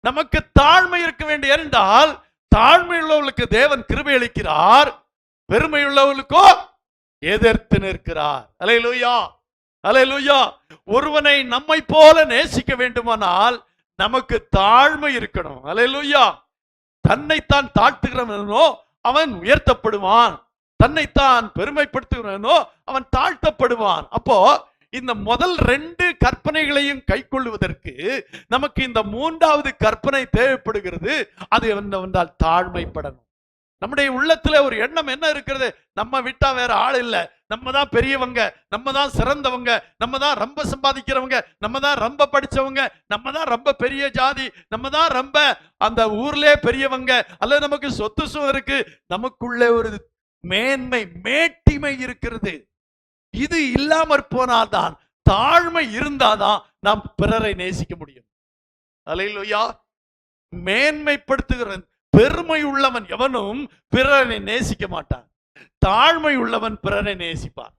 நமக்கு தாழ்மை இருக்க வேண்டிய என்றால் தாழ்மை உள்ளவர்களுக்கு தேவன் கிருபை அளிக்கிறார் பெருமை உள்ளவர்களுக்கோ எதிர்த்து நிற்கிறார். அலையலூயா அலையலூயா. ஒருவனை நம்மை போல நேசிக்க வேண்டுமானால் நமக்கு தாழ்மை இருக்கணும். அலையலூயா. தன்னைத்தான் தாழ்த்துகிறவனோ அவன் உயர்த்தப்படுவான். தன்னைத்தான் பெருமைப்படுத்துகிறவனோ அவன் தாழ்த்தப்படுவான். அப்போ இந்த முதல் ரெண்டு கற்பனைகளையும் கை கொள்வதற்கு நமக்கு இந்த மூன்றாவது கற்பனை தேவைப்படுகிறது. அது என்னவென்றால் தாழ்மைப்படணும். நம்முடைய உள்ளத்துல ஒரு எண்ணம் என்ன இருக்கிறது? நம்ம விட்டா வேற ஆள் இல்ல. நம்ம தான் பெரியவங்க நம்ம தான் சிறந்தவங்க நம்ம தான் ரொம்ப சம்பாதிக்கிறவங்க நம்ம தான் ரொம்ப படிச்சவங்க நம்ம தான் ரொம்ப பெரிய ஜாதி நம்ம தான் ரொம்ப அந்த ஊர்லயே பெரியவங்க அல்லது நமக்கு சொத்து சுகம் இருக்கு நமக்குள்ளே ஒரு மேன்மை மேட்டிமை இருக்கிறது. இது இல்லாமற் போனால்தான் தாழ்மை இருந்தாதான் நாம் பிறரை நேசிக்க முடியும். அலையிலுயா மேன்மைப்படுத்துகிற பெருமை உள்ளவன் எவனும் பிறரை நேசிக்க மாட்டான். தாழ்மை உள்ளவன் பிறரை நேசிப்பான்.